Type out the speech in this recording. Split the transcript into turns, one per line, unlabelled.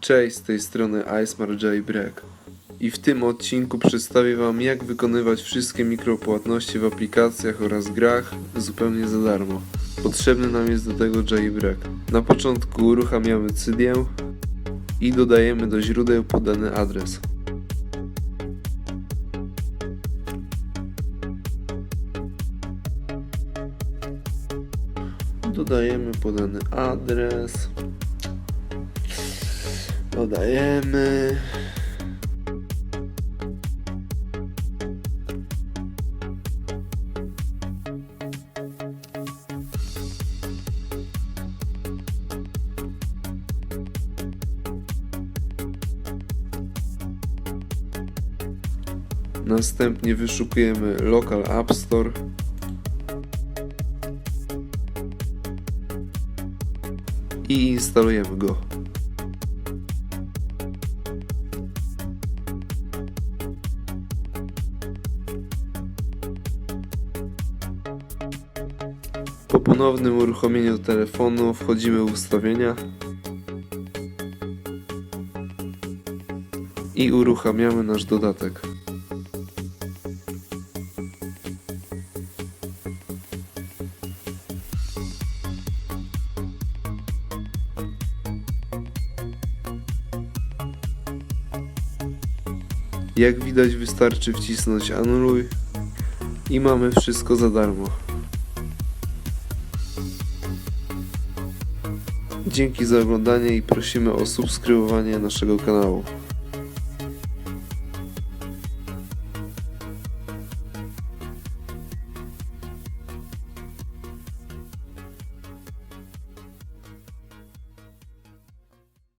Cześć, z tej strony Icemar Jailbreak i w tym odcinku przedstawię Wam jak wykonywać wszystkie mikropłatności w aplikacjach oraz grach zupełnie za darmo. Potrzebny nam jest do tego Jailbreak. Na początku uruchamiamy Cydię i dodajemy do źródeł podany adres. Dodajemy podany adres. Dodajemy. Następnie wyszukujemy Local App Store. I instalujemy go. Po ponownym uruchomieniu telefonu wchodzimy w ustawienia i uruchamiamy nasz dodatek. Jak widać wystarczy wcisnąć anuluj i mamy wszystko za darmo. Dzięki za oglądanie i prosimy o subskrybowanie naszego kanału.